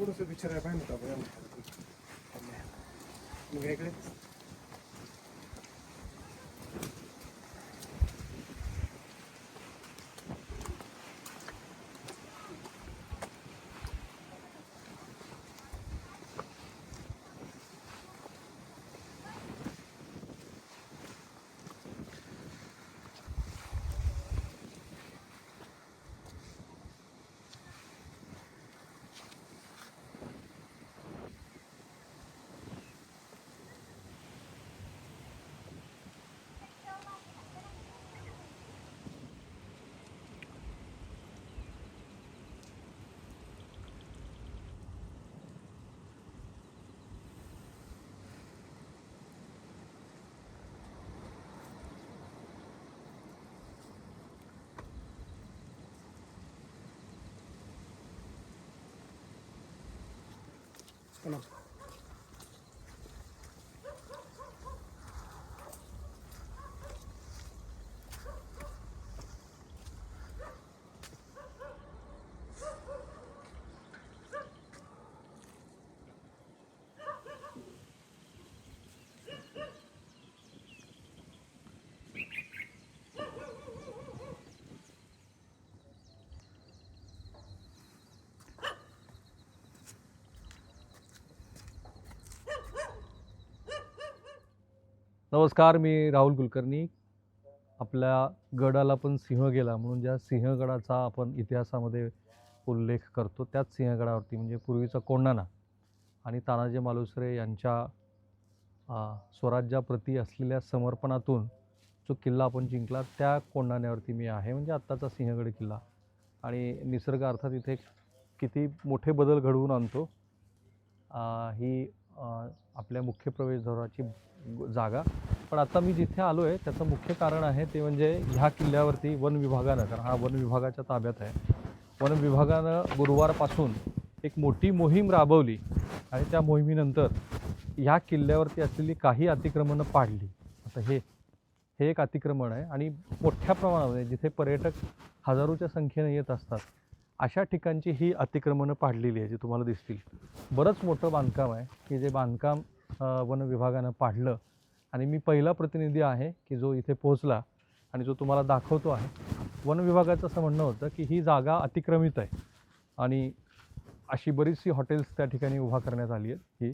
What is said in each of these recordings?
थोडंसं विचारायला पाहिजे होतं आपण. मग इकडे नमस्कार मी राहुल कुलकर्णी. आपल्या गडाला पण सिंह गेला म्हणून ज्या सिंहगडाचा आपण इतिहासामध्ये उल्लेख करतो त्याच सिंहगडावरती म्हणजे पूर्वीचा कोंडाणा आणि तानाजी मालुसरे यांच्या स्वराज्याप्रती असलेल्या समर्पणातून जो किल्ला आपण जिंकला त्या कोंडाण्यावरती मी आहे. म्हणजे आत्ताचा सिंहगड किल्ला. आणि निसर्ग अर्थात इथे किती मोठे बदल घडवून आणतो. ही आपल्या मुख्य प्रवेशद्वाराची जागा. पण आता मी जिथे आलो आहे त्याचं मुख्य कारण आहे ते म्हणजे ह्या किल्ल्यावरती वन विभागानं कारण हा वन विभागाच्या ताब्यात आहे. वन विभागानं गुरुवारपासून एक मोठी मोहीम राबवली आणि त्या मोहिमेनंतर ह्या किल्ल्यावरती असलेली काही अतिक्रमणं पाडली. आता हे हे एक अतिक्रमण आहे आणि मोठ्या प्रमाणामध्ये जिथे पर्यटक हजारोच्या संख्येने येत असतात अशा ठिकाणची ही अतिक्रमणं पाडलेली आहे जी तुम्हाला दिसतील. बरंच मोठं बांधकाम आहे. की जे बांधकाम वन विभागानं पाडलं. आणि मी पहिला प्रतिनिधी आहे की जो इथे पोहोचला आणि जो तुम्हाला दाखवतो आहे. वन विभागाचं असं म्हणणं होतं की ही जागा अतिक्रमित आहे. आणि अशी बरीचशी हॉटेल्स त्या ठिकाणी उभा करण्यात आली आहेत. ही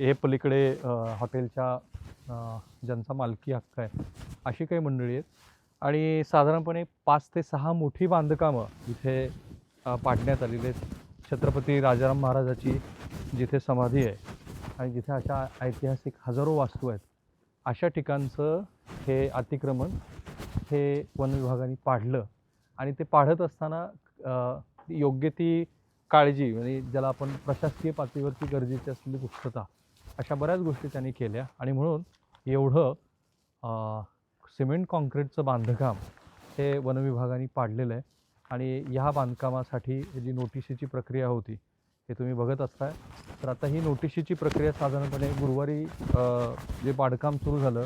हे पलीकडे हॉटेलच्या ज्यांचा मालकी हक्क आहे अशी काही मंडळी आहेत. आणि साधारणपणे पाच ते सहा मोठी बांधकामं इथे पाडण्यात आलेली आहेत. छत्रपती राजाराम महाराजाची जिथे समाधी आहे आणि जिथे अशा ऐतिहासिक हजारो वास्तू आहेत अशा ठिकाणचं हे अतिक्रमण हे वन विभागाने पाडलं. आणि ते पाडत असताना योग्य ती काळजी म्हणजे ज्याला आपण प्रशासकीय पातळीवरती गरजेची असलेली गुप्तता अशा बऱ्याच गोष्टी त्यांनी केल्या. आणि म्हणून एवढं सिमेंट कॉन्क्रीटचं बांधकाम हे वनविभागाने पाडलेलं आहे. आणि ह्या बांधकामासाठी जी नोटिशीची प्रक्रिया होती हे तुम्ही बघत असताय. तर आता ही नोटिशीची प्रक्रिया साधारणपणे गुरुवारी जे बांधकाम सुरू झालं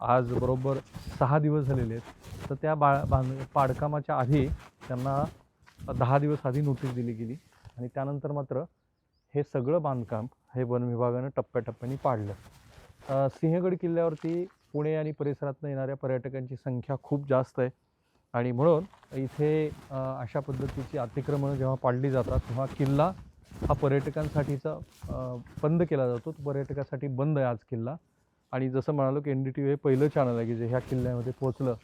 आज बरोबर सहा दिवस झालेले आहेत. तर त्या बा बांध पाडकामाच्या आधी त्यांना दहा दिवस आधी नोटीस दिली गेली आणि त्यानंतर मात्र हे सगळं बांधकाम हे वन विभागानं टप्प्याटप्प्याने पाडलं. सिंहगड किल्ल्यावरती पुणे आणि परिसरातून येणाऱ्या पर्यटकांची संख्या खूप जास्त आहे. आणि म्हणून इथे अशा पद्धतीची अतिक्रमणं जेव्हा पाडली जातात तेव्हा किल्ला हा पर्यटकांसाठीचा बंद केला जातो. तो पर्यटकासाठी बंद आहे आज किल्ला. आणि जसं म्हणालो की एन डी टी व्ही हे पहिलं चॅनल आहे की जे ह्या किल्ल्यामध्ये पोचलं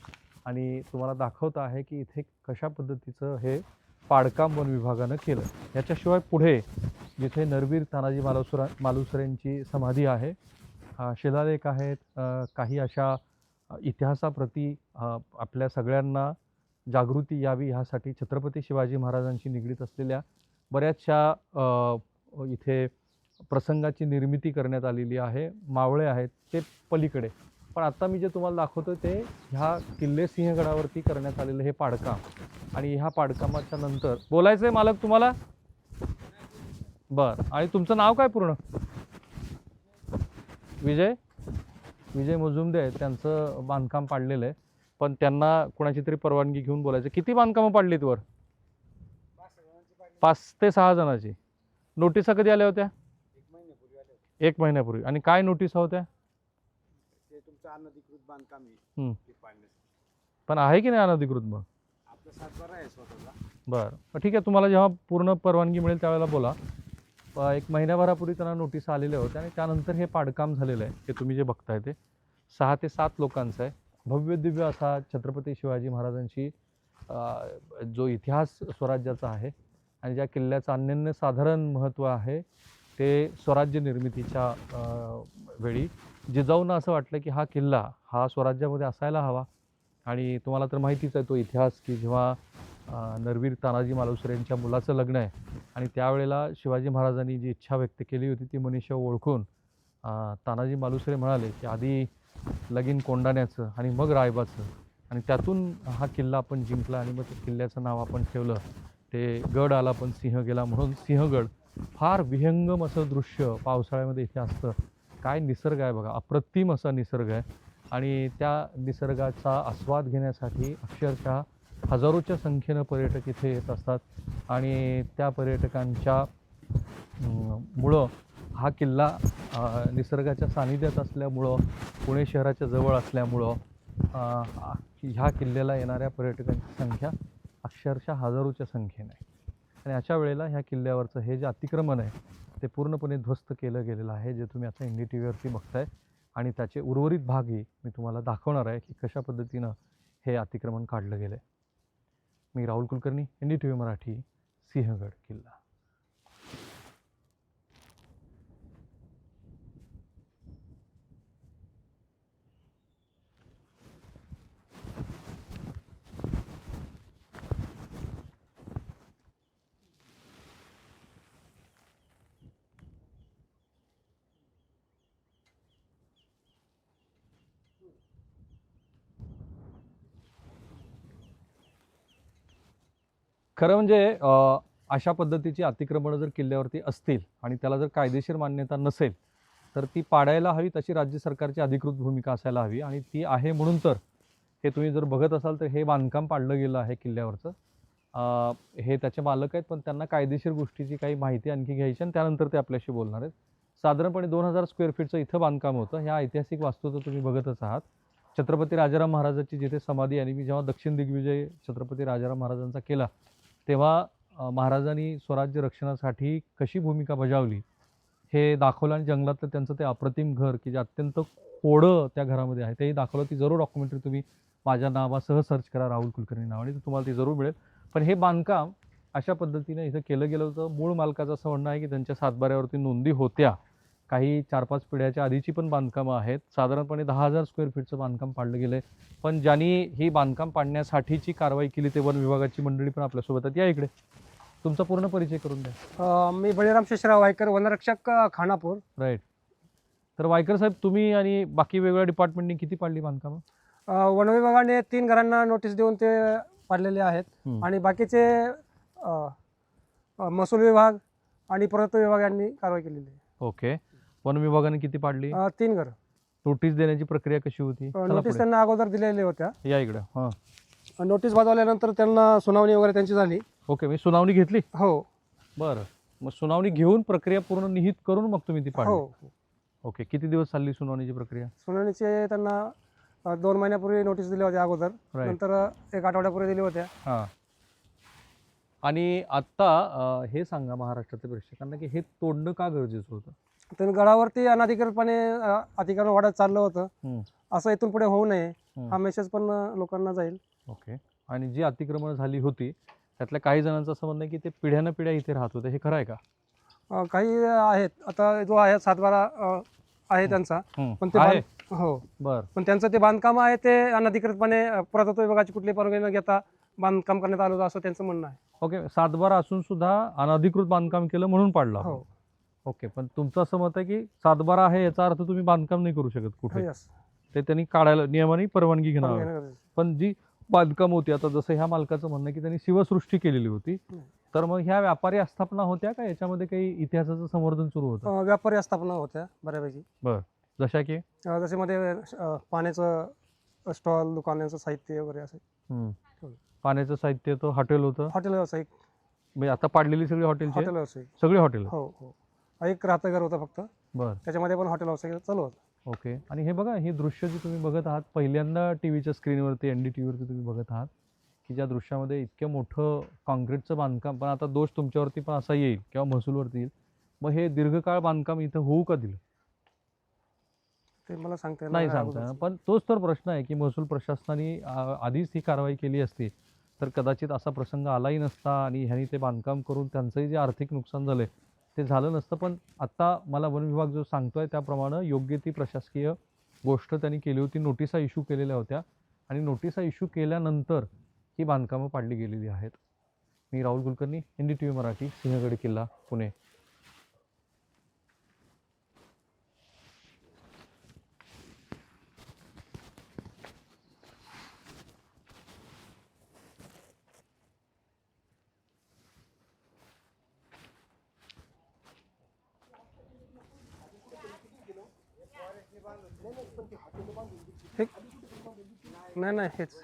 आणि तुम्हाला दाखवतं आहे की इथे कशा पद्धतीचं हे पाडकाम वन विभागानं केलं. याच्याशिवाय पुढे जिथे नरवीर तानाजी मालुसरा मालुसरेंची समाधी आहे शिलालेख आहेत काही अशा इतिहासाप्रती आपल्या सगळ्यांना जागृती यावी ह्यासाठी छत्रपती शिवाजी महाराजांशी निगडीत असलेल्या बऱ्याचशा इथे प्रसंगाची निर्मिती करण्यात आलेली आहे. मावळे आहेत ते पलीकडे. पण आत्ता मी जे तुम्हाला दाखवतो ते ह्या किल्ले सिंहगडावरती करण्यात आलेलं हे पाडकाम. आणि ह्या पाडकामाच्या नंतर बोलायचं आहे मालक तुम्हाला? बरं. आणि तुमचं नाव काय पूर्ण? विजय? विजय मुजुमदे आहेत. त्यांचं बांधकाम पाडलेलं आहे. पण त्यांना कोणाची तरी परवानगी घेऊन बोलायचं किती बांधकामं पाडलीत वर? पाच ते सहा जणाची. नोटिसा कधी आल्या होत्या? एक महिन्यापूर्वी. आणि काय नोटिसा होत्या? अनधिकृत बांधकाम हम्म. पण आहे की नाही अनधिकृत मग? बरं. मग ठीक आहे तुम्हाला जेव्हा पूर्ण परवानगी मिळेल त्यावेळेला बोला. एक महिन्याभरापूर्वी त्यांना नोटीस आलेल्या होत्या आणि त्यानंतर हे पाडकाम झालेलं आहे हे तुम्ही जे बघताय ते. सहा ते सात लोकांचं आहे. भव्य दिव्य असा छत्रपती शिवाजी महाराजांची अं, जो इतिहास स्वराज्याचा आहे आणि ज्या किल्ल्याचं अनन्य साधारण महत्त्व आहे ते स्वराज्य निर्मितीच्या वेळी. जिजाऊंना असं वाटलं की हा किल्ला हा स्वराज्यामध्ये असायला हवा. आणि तुम्हाला तर माहितीच आहे तो इतिहास की जेव्हा नरवीर तानाजी मालुसरे यांच्या मुलाचं लग्न आहे आणि त्यावेळेला शिवाजी महाराजांनी जी इच्छा व्यक्त केली होती ती मनीषा ओळखून तानाजी मालुसरे म्हणाले की आधी लगीन कोंडाण्याचं आणि मग रायबाचं. आणि त्यातून हा किल्ला आपण जिंकला आणि मग त्या किल्ल्याचं नाव आपण ठेवलं. ते गड आला पण सिंह गेला म्हणून सिंहगड. फार विहंगम असं दृश्य पावसाळ्यामध्ये इथे असतं. काय निसर्ग आहे बघा अप्रतिम असा निसर्ग आहे. आणि त्या निसर्गाचा आस्वाद घेण्यासाठी अक्षरशः हजारोच्या संख्येनं पर्यटक इथे येत असतात. आणि त्या पर्यटकांच्या मुळं हा किल्ला निसर्गाच्या सानिध्यात असल्यामुळं पुणे शहराच्या जवळ असल्यामुळं ह्या किल्ल्याला येणाऱ्या पर्यटकांची संख्या अक्षरशः हजारोच्या संख्येने. आहे आणि अशा वेळेला ह्या किल्ल्यावरचं हे जे अतिक्रमण आहे ते पूर्णपणे ध्वस्त केलं गेलेलं आहे जे तुम्ही आता एन डी टी व्हीवरती बघताय. आणि त्याचे उर्वरित भागही मी तुम्हाला दाखवणार आहे की कशा पद्धतीनं हे अतिक्रमण काढलं गेलं आहे मी Rahul Kulkarni N D T V Marathi Sinhagad किल्ला. खरं म्हणजे अशा पद्धतीची अतिक्रमणं जर किल्ल्यावरती असतील आणि त्याला जर कायदेशीर मान्यता नसेल तर ती पाडायला हवी तशी राज्य सरकारची अधिकृत भूमिका असायला हवी. आणि ती आहे म्हणून तर हे तुम्ही जर बघत असाल तर हे बांधकाम पाडलं गेलं आहे किल्ल्यावरचं. हे त्याचे मालक आहेत पण त्यांना कायदेशीर गोष्टीची काही माहिती आणखी घ्यायची आणि त्यानंतर ते आपल्याशी बोलणार आहेत. साधारणपणे दोन हजार स्क्वेअर फीटचं इथं बांधकाम होतं. ह्या ऐतिहासिक वास्तूचं तुम्ही बघतच आहात. छत्रपती राजाराम महाराजांची जिथे समाधी आणि मी जेव्हा दक्षिण दिग्विजय छत्रपती राजाराम महाराजांचा केला तेव्हा महाराजांनी स्वराज्य रक्षणासाठी कशी भूमिका बजावली हे दाखवलं आणि जंगलातलं त्यांचं ते अप्रतिम घर की जे अत्यंत कोडं त्या घरामध्ये आहे तेही दाखवलं. ती जरूर डॉक्युमेंटरी तुम्ही माझ्या नावासह सर्च करा राहुल कुलकर्णी नावाने तर तुम्हाला ती जरूर मिळेल. पण हे बांधकाम अशा पद्धतीने इथं केलं गेलं होतं. मूळ मालकाचं असं म्हणणं आहे की त्यांच्या सातबाऱ्यावरती नोंदी होत्या. काही चार पाच पिढ्याच्या आधीची पण बांधकामं आहेत. साधारणपणे दहा हजार स्क्वेअर फीटचं बांधकाम पाडलं गेलं आहे पण ज्यांनी ही बांधकाम पाडण्यासाठीची कारवाई केली ते वन विभागाची मंडळी पण आपल्यासोबत आहेत. या इकडे. तुमचा पूर्ण परिचय करून द्या. मी बळीराम शेषराव वायकर वनरक्षक खानापूर. राईट. तर वायकर साहेब तुम्ही आणि बाकी वेगवेगळ्या डिपार्टमेंटनी किती पाडली बांधकामं? वन विभागाने तीन घरांना नोटीस देऊन ते पाडलेले आहेत. आणि बाकीचे महसूल विभाग आणि पुरातत्व विभाग यांनी कारवाई केलेली आहे. ओके. वन विभागाने किती पाडली? अं, तीन घर. नोटीस देण्याची प्रक्रिया कशी होती? चला नोटीस पुढे. त्यांना अगोदर दिलेल्या होत्या. या इकडे हां. नोटीस बजावल्यानंतर त्यांना सुनावणी वगैरे त्यांची झाली. ओके मी सुनावणी घेतली? हो. बरं. मग सुनावणी घेऊन प्रक्रिया पूर्ण निहित करून मग तुम्ही ती हो. पाडली ओके किती दिवस चालली सुनावणीची प्रक्रिया? सुनावणीचे त्यांना अं, दोन महिन्यापूर्वी नोटीस दिल्या होत्या अगोदर. नंतर अं, एक आठवड्यापूर्वी दिल्या होत्या. हां. आणि आत्ता अं, हे सांगा महाराष्ट्रातल्या प्रेक्षकांना की हे तोडणं का गरजेचं होतं? तर गडावरती अनधिकृतपणे अं, अतिक्रमण वाढत चाललं होतं. हम्म. असं इथून पुढे होऊ नये. हम्म. हा मेसेज पण अं, लोकांना जाईल. ओके. आणि जी अतिक्रमण झाली होती त्यातल्या काही जणांचं असं म्हणणं आहे की ते पिढ्यानं पिढ्या इथे राहत होते. हे खरं आहे का? अं, काही आहेत. आता जो आहे सातबारा अं, आहे त्यांचा. पण ते आहे? बांध- हो. बर. पण त्यांचं ते बांधकाम आहे ते अनधिकृतपणे अं, पुरातत्व विभागाची कुठली परवानगी न घेता बांधकाम करण्यात आलं होतं असं त्यांचं म्हणणं आहे. ओके. सातबारा असून सुद्धा अनधिकृत बांधकाम केलं म्हणून पाडला हो. ओके पण तुमचं असं मत आहे की सातबारा आहे याचा अर्थ तुम्ही बांधकाम नाही करू शकत कुठे. ते त्यांनी काढायला नियमाने परवानगी घेणं हवी. पण जी बांधकाम होती आता जसं ह्या मालकाचं म्हणणं आहे की त्यांनी शिवसृष्टी केलेली होती हम्म. तर मग ह्या व्यापारी आस्थापना होत्या का? याच्यामध्ये काही इतिहासाचं संवर्धन सुरू होतं? व्यापारी आस्थापना होत्या बऱ्यापैकी. जशा की? अं, जसे मध्ये अं, पाण्याचं स्टॉल दुकानाचं साहित्य वगैरे असं. हम्म. हो. पाण्याचं साहित्य हॉटेल होतं? हॉटेल व्यावसायिक. म्हणजे आता पाडलेली सगळी हॉटेलची? हॉटेल व्यावसायिक. सगळी हॉटेल? हो हो. एक राहतं घर होतं फक्त. बरं. त्याच्यामध्ये पण हॉटेल व्यावसायिक चालू होतं. ओके. आणि हे बघा ही दृश्य जी तुम्ही बघत आहात पहिल्यांदा टी व्हीच्या स्क्रीनवरती एन डी टी व्हीवरती तुम्ही बघत आहात की ज्या दृश्यामध्ये इतकं मोठं कॉन्क्रीटचं बांधकाम पण आता दोष तुमच्यावरती पण असा येईल किंवा महसूलवरती येईल. मग हे दीर्घकाळ बांधकाम इथं होऊ का दिलं? ते मला सांगता नाही येणार सांगता येणार. अगोदरच. पण तोच तर प्रश्न आहे की महसूल प्रशासनाने आ, आधीच ही कारवाई केली असती तर कदाचित असा प्रसंग आलाही नसता आणि ह्यांनी ते बांधकाम करून त्यांचंही जे आर्थिक नुकसान झालंय ते झालं नसतं पण आत्ता मला वन विभाग जो आहे त्याप्रमाणे योग्य ती प्रशासकीय गोष्ट त्यांनी केली होती. नोटिसा इश्यू केलेल्या होत्या आणि नोटिसा इश्यू केल्यानंतर ही बांधकामं पाडली गेलेली आहेत. मी Rahul Kulkarni N D T V Marathi Sinhagad किल्ला पुणे. हे- नाही नाही हेच.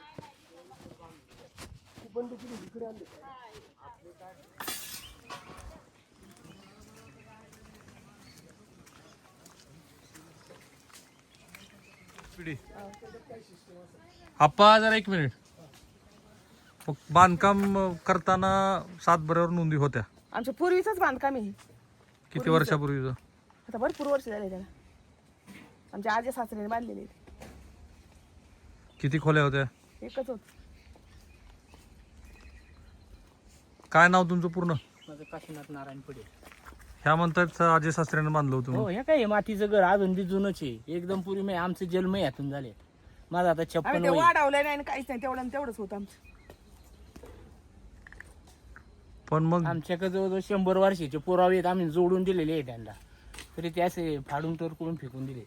आप्पा जरा एक मिनिट. बांधकाम करताना सात बऱ्यावर नोंदी होत्या. आमच्या पूर्वीचंच बांधकाम आहे. किती वर्षापूर्वीचं? आता भरपूर वर्ष झाले त्याला. आमच्या आजी सासऱ्याने बांधलेले आहेत. किती खोल्या होत्या? एकच होत. काय नाव तुमचं पूर्ण? माझं काशीनाथ नारायण पडेल ह्या म्हणतात अजय शास्त्र्याने बांधलं होतं हो म्हणून. हे काय मातीचं घर अजून बी जुनच आहे. एकदम पूर्वी मी आमचं जन्म यातून झाले. माझं आता आम्ही छप्पन ते वय. वाढवलं नाही आणि काहीच नाही. तेवढं आणि तेवढंच होतं आमचं. पण मग आमच्याकडे जवळजवळ शंभर वर्षाचे पुरावे आहेत. आम्ही जोडून दिलेले आहे त्यांना. तरी ते असे फाडून तर करून फेकून दिले.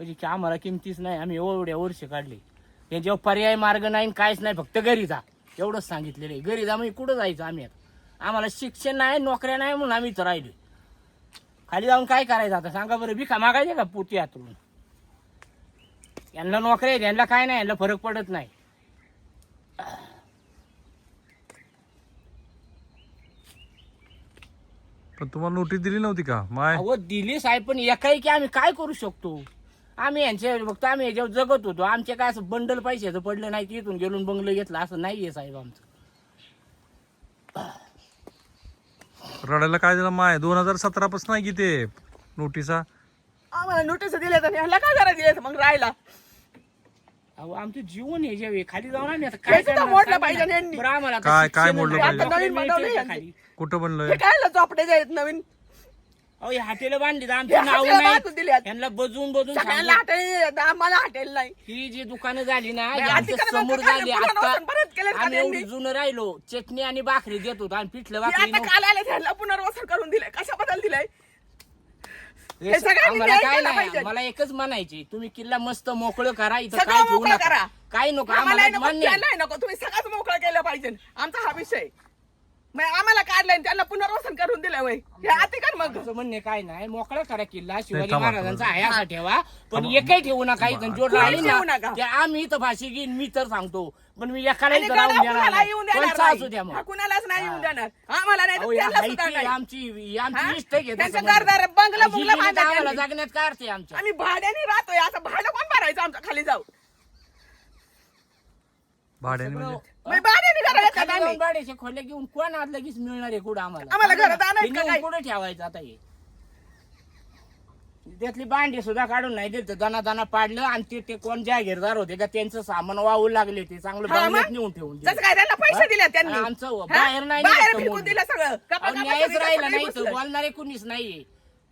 म्हणजे की आम्हाला किमतीच नाही आम्ही एवढ्या वर्ष काढले. यांच्यावर पर्याय मार्ग नाही काहीच नाही फक्त घरी जा. एवढंच सांगितलेलं आहे. घरी जा म्हणजे कुठं जायचं आम्ही आता? आम्हाला शिक्षण नाही नोकऱ्या नाही म्हणून आम्ही इथं राहिलो खाली जाऊन काय करायचं आता? सांगा बरं भिका मागायचे का पोती हातरून? यांना नोकऱ्या आहेत यांना काय नाही यांना फरक पडत नाही. पण तुम्हाला नोटीस दिली नव्हती का? माय. अहो दिली साहेब पण एकाएकी आम्ही काय करू शकतो? आम्ही यांच्या बघतो आम्ही याच्यावर जगत होतो आमचे काय असं बंडल पैशाचं पडलं नाही की इथून गेलून बंगलं घेतलं असं नाहीये साहेब आमचं रडायला काय झालं माय दोन हजार सतरा पासून आहे की ते नोटिसा आम्हाला नोटीस दिल्या तर ह्याला काय करा दिले मग राहायला अहो आमचं जीवन हे जे खाली जाऊन आम्ही आता काय करणार? मोडलं सांगा पाहिजे ना. यांनी. बरं, आम्हाला आता काय- काय शिक्षण मोडलं नाही. पाहिजे? आता नवीन खाली. कुठं बनलंय हे काय चोपडे जे आहेत नवीन अहो हॉटेल बांधली आमची नाव हॉटेलं नाही दिल्यात. यांना बजून बजून सगळ्यांना हॉटेल आम्हाला हॉटेल नाही ही जी दुकानं झाली ना ही आमच्यासमोर झाली खाली पुन्हा आता नवसन परत केलं का आम्ही एवढी त्यांनी? जुनं राहिलो चटणी आणि भाकरी देत होतो आणि पिठलं भाकरी आता नव्हतं. काल आले ह्याला पुनर्वसन करून दिलंय दिलंय हे सगळ्यांनी आम्हाला न्याय काय केला नाही पाहिजे. मला एकच म्हणायचे तुम्ही किल्ला मस्त मोकळं करा इथं सगळं काय ठेवू मोकळं नका करा. काय नको आम्हाला आम्हाला नको मान्य आहे. नको तुम्ही सगळंच मोकळं केलं पाहिजे आमचा हा विषय मग आम्हाला काढलंय आणि त्यांना पुनर्वसन करून दिलं वय. हे अतिकर मग. आमचं म्हणणे काय नाही मोकळा करा किल्ला शिवाजी थांबा, महाराजांचा. आहे असा ठेवा. पण एकही ठेवू नका इथं जो कोणी राहील ठेवू ना नका. ते आम्ही इथं भाषी घेईन मी तर सांगतो. पण मी एकाला आणि इथं गडा राहून देणार कुणाला नाही. येऊन देणार कोणचा असू द्या नाही मग. हा, कुणालाच नाही येऊन हा. देणार. आम्हाला नाही तर अहो, या त्यांना सुद्धा हायती नाही. आमची ही आमची हा? इष्ट घेत त्यांचं घरदार बंगला बुंगला बांधलं आम्हाला त्यांनी. जगण्यात काय अर्थ आहे आमच्या. आम्ही भाड्याने राहतोय. असं भाडं कोण भरायचं आमच्या खाली जाऊ भाड्याने म्हणजे? खाली आम्ही भाड्याचे खोल्या घेऊन कोण आज लगेच मिळणार आहे कुठं आम्हाला आम्हाला घरात हे आणायचं नेऊन काय? कुठं ठेवायचं आता हे त्यातली भांडी सुद्धा काढून नाही देत दाना दाना पाडलं आणि ते ते कोण जागीरदार होते का त्यांचं सामान वाहू लागले ते चांगलं हा? नेऊन ठेवून जसं दिलं. काय त्यांना पैसे दिले त्यांनी आणि आमचं हा? बाहेर नाही बाहेर निघत फेकून मोडून. दिलं सगळं कपा- अहो, कपा- न्यायच कपा- राहिला सगळी नाही तर. बोलणारे कुणीच नाहीये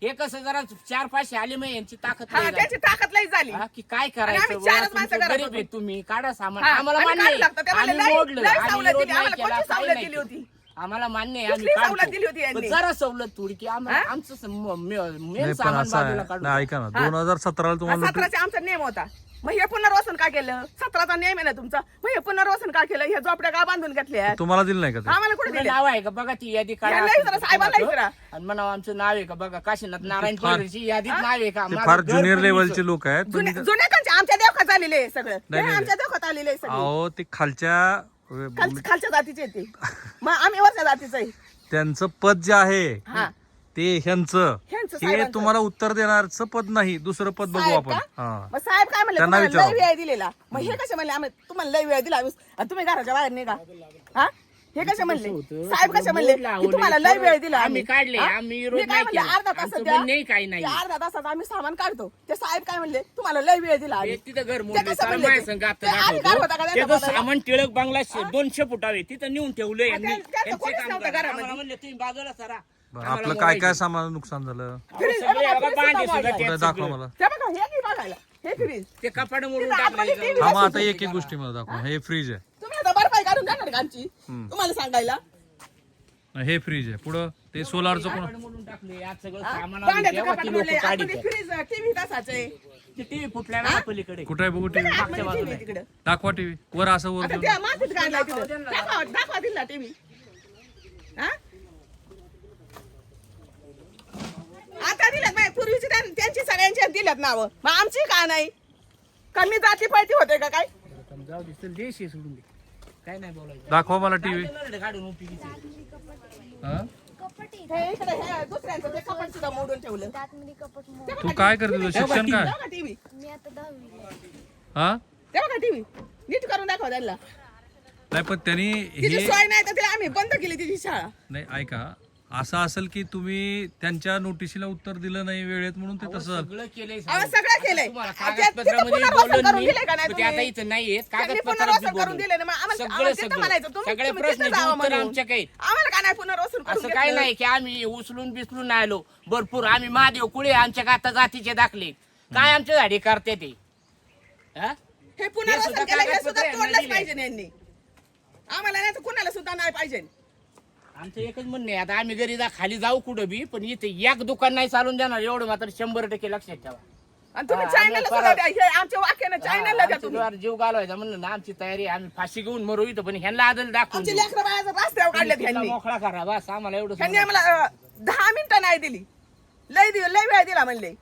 हे कसं जरा चार पाचशे आले मग यांची ताकद हा नाही त्याची ताकद लई झाली हा, की काय आणि करायचं आम्ही बुवा, चारच माणसं तुमचं घरात गरीब होतो. आहे तुम्ही काढा सामान हा, आम्हाला आम्ही मान्य. आहे ते म्हणले, मोडलं आम्ही सवलत दिली. नाही आम्हाला केला कोणती काही सवलत नाही दिली केलं. होती? आम्हाला मान्य आहे आम्ही कुठली सवलत काढतो. दिली होती यांनी? पण जरा सवलत थोडी की आम्हाला हा? आमचं सम- मेन नाही पण सामान असं आहे बाजूला काढू नाही ऐका ना हा. दोन हजार सतराला तुम्हाला सतराचा आमचा नियम होता मग हे पुनर्वसन का केलं? सतराचा नियम आहे ना तुमचा. मग हे पुनर्वसन का केलं? हे झोपड्या का बांधून घेतल्या? तुम्हाला दिलं नाही का ते? आम्हाला कुठे दिले? नाव आहे का? बघा ती यादी काढा. यांना विचारा, साहेबांना विचारा. आणि आमचं नाव आहे का? बघा काशीनाथ नारायण फार- पडरीची यादीत नाव आहे का? ते माझं फार घर ज्युनियर लेवलचे. लोक आहेत. जुन्या त्यांच्या आमच्या देवखात आलेले आहे सगळं. नाही, हे नाही. आमच्या देवखात आलेले आहे सगळे. अहो ते खालच्या खाल- खालच्या जातीचे ते. मग आम्ही वरच्या जातीचं आहे. त्यांचं पद जे आहे हा. ते ह्यांचं ह्यांचं हे साहेबांचं. तुम्हाला उत्तर देणारचं पद नाही दुसरं पद बघू साहेब आपण का? हा मग साहेब काय म्हणले त्यांना तुम्हाला लय विचारा. वेळ दिलेला मग हे कसे म्हणले आम्ही तुम्हाला लय वेळ दिला आणि तुम्ही घराच्या बाहेर निघा हा हे कसे म्हणले साहेब कसे म्हणले की तुम्हाला लय वेळ दिला आम्ही काढले, हा? आम्ही मी विरोध काय नाही म्हणले, केला. अर्धा तासात आमचं द्या. म्हणणंही काही नाही. अर्धा तासात आम्ही सामान काढतो ते साहेब काय म्हणले तुम्हाला लय वेळ दिला आम्ही. ते तिथं घर ते मोडले कसं त्याला म्हणले माझ्या ते? संग आता ते आम्ही काय होता का दाखवतो. त्याच्या त्याचं बाजूला? सामान टिळक बंगला शे- दोनशे फुटावे तिथं नेऊन ठेवलंय हा, यांनी. त्या- त्याचं यांचे कोणीच काम नव्हतं करा. घरामध्ये. आम्हाला म्हणले तुम्ही बाजूला सरा बरं, आपलं काय काय. सामान नुकसान झालं? फ्रीज- बघा, सुद्धा दाखवा सगळं. मला. ते बघा हे की बघायला? हे फ्रीज ते कपाट मोडून तिथं आतमध्ये टाकले TV हा मग आता. एक एक गोष्टी मला दाखवा. हे फ्रीज आहे. तुम्ही आता भरपाई काढून देणार का आमची तुम्हाला सांगायला. हे फ्रीज आहे. पुढं ते सोलारचं कोण? कपाट मोडून टाकले. आज सगळं हा? सामान भांड्याचं तेव्हा कपाट ती मोडलंय. लोक आतमध्ये काढतात फ्रीज टीव्ही तसाच आहे. ते टीव्ही फुटल्या ना पलीकडे. कुठं आहे बघू टीव्ही आतमध्ये बाजूला TV आहे तिकडं. दाखवा टीव्ही वर असं वर आता घेऊन. त्या मातीत काढलाय तिथं. दाखवा दाखवा दिला टीव्ही हा आता दिल्यात बाय पूर्वीची त्यां- त्यांची सगळ्यांची दिल्यात नाव. मग आमची का नाही? कमी जाती पळती होते का काय? जाऊ दे चल देश आहे सोडून दे काय नाही बोलायचं दाखवा मला टीव्ही नरडे काढून उपयोगीचं आहे. हा? हे इकडे हे दुसऱ्यांचं ते कपाट सुद्धा मोडून ठेवलं. आतमध्ये कपट मोड ते काय. करते तुझं शिक्षण काय? टीव्ही मी आता दहावी हा? ते बघा टीव्ही नीट करून दाखवा त्यांना. नाही पण त्यांनी तिची हे सोय नाही तर ते आम्ही बंद केली तिची शाळा. नाही ऐका. असं असेल की तुम्ही त्यांच्या नोटिशीला उत्तर दिलं नाही वेळेत म्हणून ते तसं. सगळं केलंय अहो, सगळं केलंय. तुम्हाला अहो, ते- तिथं कागदपत्रामध्ये पुनर्वसन बोललो करून मी, दिलंय का नाही पण ते आता तुम्ही? इथं नाहीये त्यांनी कागदपत्रात पुनर्वसन बी करून बोललो. दिले ना मग आम्हाला सगळं आम्हाला तिथं सगळं म्हणायचं तुम्ही सगळ्या तुम्ही तिथं प्रश्नाची जावा उत्तर म्हणून. आमच्याकडे आहेत. आम्हाला का नाही पुनर्वसन करून असं काय घेतलं? नाही की आम्ही उचलून बिचलून नाही आलो भरपूर आम्ही महादेव कुळे आमच्या गाता जातीचे दाखले काय आमच्या झाडी करते ते हा? हे हे पुनर्वसन सुद्धा केलं हे कागदपत्र सुद्धा यांना तोडलंच दिले. पाहिजे यांनी आम्हाला नाही तर कुणाला सुद्धा नाही पाहिजे आमचं एकच म्हणणं आहे आता आम्ही घरी जा खाली जाऊ कुठं बी पण इथे एक दुकान नाही चालून देणार एवढं मात्र शंभर टक्के लक्षात ठेवा आणि तुम्ही हा, चॅनलला आम्ही सुद्धा परत- द्या हे आमच्या वाक्यानं द्या तुम्ही जीव घालवायचा म्हणलं ना आमची तयारी आहे. आम्ही फाशी घेऊन मरू इथं पण ह्यांना आदल दाखवून आमचे देऊ. लेकरं बाळाचं रस्त्यावर काढलेत तुम्ही ह्यांनी मोकळा करा बस आम्हाला एवढं ह्यांनी. आम्हाला अं, दहा मिनिटं नाही दिली लय दिव लय वेळ दिला म्हणले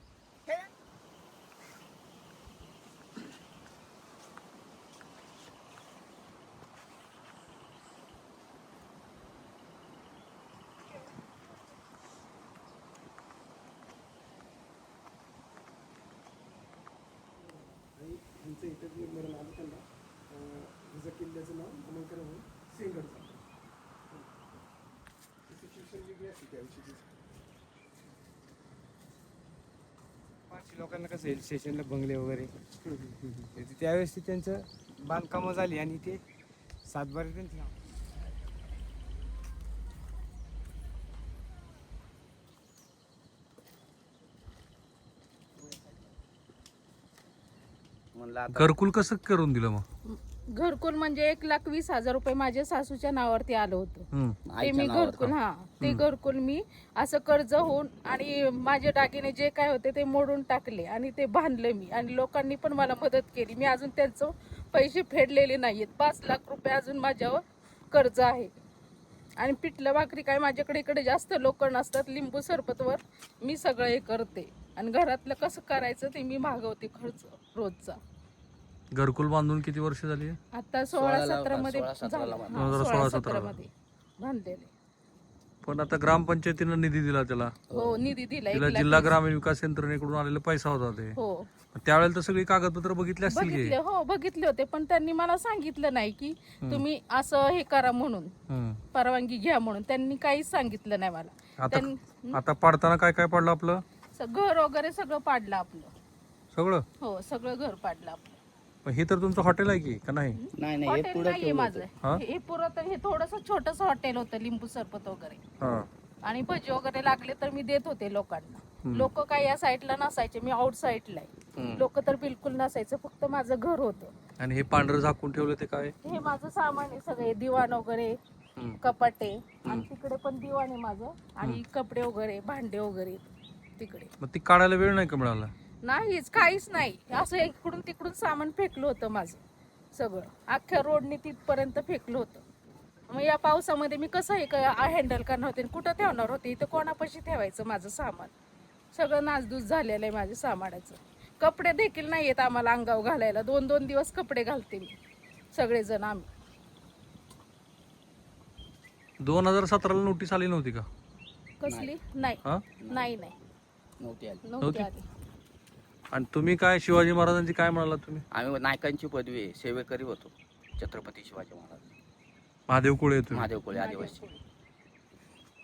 पाचशे लोकांना कसं हिल स्टेशनला बंगले वगैरे. ते त्यावेळेस ते त्यांचं बांधकामं झाली आणि ते सातबारा त्यांचं नाव. घरकुल कसं करून दिलं मग? घरकुल म्हणजे एक लाख वीस हजार रुपये माझ्या सासूच्या नावावरती आलं होतं. ते मी घरकुल हा. ते घरकुल मी असं कर्ज होऊन आणि माझे दागिने जे काय होते ते मोडून टाकले आणि ते बांधले मी. आणि लोकांनी पण मला मदत केली. मी अजून त्यांचं पैसे फेडलेले नाहीयेत. पाच लाख रुपये अजून माझ्यावर कर्ज आहे. आणि पिठलं भाकरी काय माझ्याकडे इकडे जास्त लोक नसतात. लिंबू सरबतवर मी सगळं हे करते. आणि घरातलं कसं करायचं ते मी मागवते खर्च रोजचा. घरकुल बांधून किती वर्ष झाली आता सोळा सतरा मध्ये दोन हजार झालं सोळा, सतरा मध्ये बांधलेले. पण आता ग्रामपंचायतीनं निधी दिला त्याला. हो निधी दिला. एक तिला लाख जिल्हा. ग्रामीण विकास यंत्रणेकडून आलेला पैसा होता ते. हो. त्यावेळेला तर सगळी कागदपत्र बघितली असतील की? बघितले हो बघितले होते. पण त्यांनी मला सांगितलं नाही की तुम्ही असं हे करा म्हणून. हम्म. परवानगी घ्या म्हणून. त्यांनी काहीच सांगितलं नाही मला. आता पाडताना काय काय पडलं आपलं? स- घर वगैरे सगळं पाडलं आपलं. सगळं? हो सगळं घर पाडलं आपलं. पण हे तर तुमचं हॉटेल आहे की का नाही? नाही नाही हे हॉटेल पुढे नाहीये माझं. हा? हे पुरं तर हे थोडस छोटस हॉटेल होतं लिंबू सरबत वगैरे. हा. आणि भजी वगैरे लागले तर मी देत होते लोकांना. लोक काय या साईडला नसायचे मी आउट साईडला आहे. लोक तर बिलकुल नसायचं फक्त माझं घर होतं. आणि हे पांढरं झाकून ठेवलं ते काय? हे माझं सामान आहे सगळे दिवाण वगैरे कपाटे. आणि तिकडे पण दिवाण आहे माझं. आणि कपडे वगैरे भांडे वगैरे तिकडे. मग ती काढायला वेळ नाही का मिळाला? नाहीच काहीच नाही. असं इकडून तिकडून सामान फेकलं होतं माझं. सगळं. अख्ख्या रोडने तिथपर्यंत फेकलं होतं. मग या पावसामध्ये मी कसं हे हँडल करणार होते आणि कुठं ठेवणार होते? इथं कोणापाशी ठेवायचं माझं सामान? सगळं नासधूस झालेलं आहे माझ्या सामानाचं. कपडे देखील नाही येत आम्हाला अंगावर घालायला. दोन दोन दिवस कपडे घालते मी. सगळेजण आम्ही. दोन हजार सतराला नोटीस आली नव्हती का? कसली? नाही. नाही नाही. नव्हती आली. नव्हती नव्हती? आली. आणि तुम्ही काय शिवाजी महाराजांची काय म्हणाला तुम्ही? आम्ही नायकांची पदवी आहे, सेवेकरी होतो छत्रपती शिवाजी महाराज. महादेव कुळे तुम्ही? महादेव कोळी आदिवासी.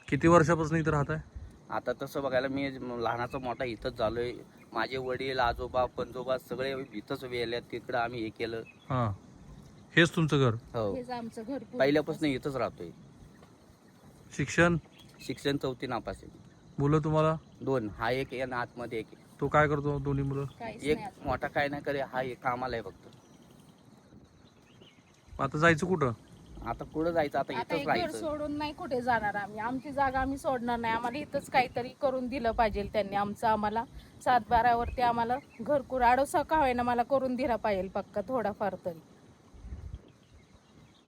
किती वर्षापासून इथं राहत आहे आता तसं बघायला मी लहानाचा मोठा इथंच झालोय. माझे वडील आजोबा पंजोबा सगळे इथंच वेले तिकडं आम्ही हे केलं. हां. हेच तुमचं घर? हो. हेच आमचं घर पूर्ण. पहिल्यापासून इथंच राहतोय. शिक्षण? शिक्षण चौथी नापास आहे. मुलं तुम्हाला? दोन. हा एक आहे आणि आतमध्ये एक आहे. तो काय करतो दोन्ही मुलं? एक. मोठा काय नाही करे हा एक कामाला आहे फक्त. आता जायचं कुठं? आता पुढं जायचं? आता आता इथंच एक घर राहायचं. सोडून नाही कुठे जाणार आम्ही. आमची जागा आम्ही सोडणार नाही. आम्हाला इथंच काहीतरी करून दिलं पाहिजे त्यांनी आमचं आम्हाला. सात बारावरती आम्हाला घरकुर आडोसा का होईना मला करून दिला पाहिजे पक्का थोडाफार तरी.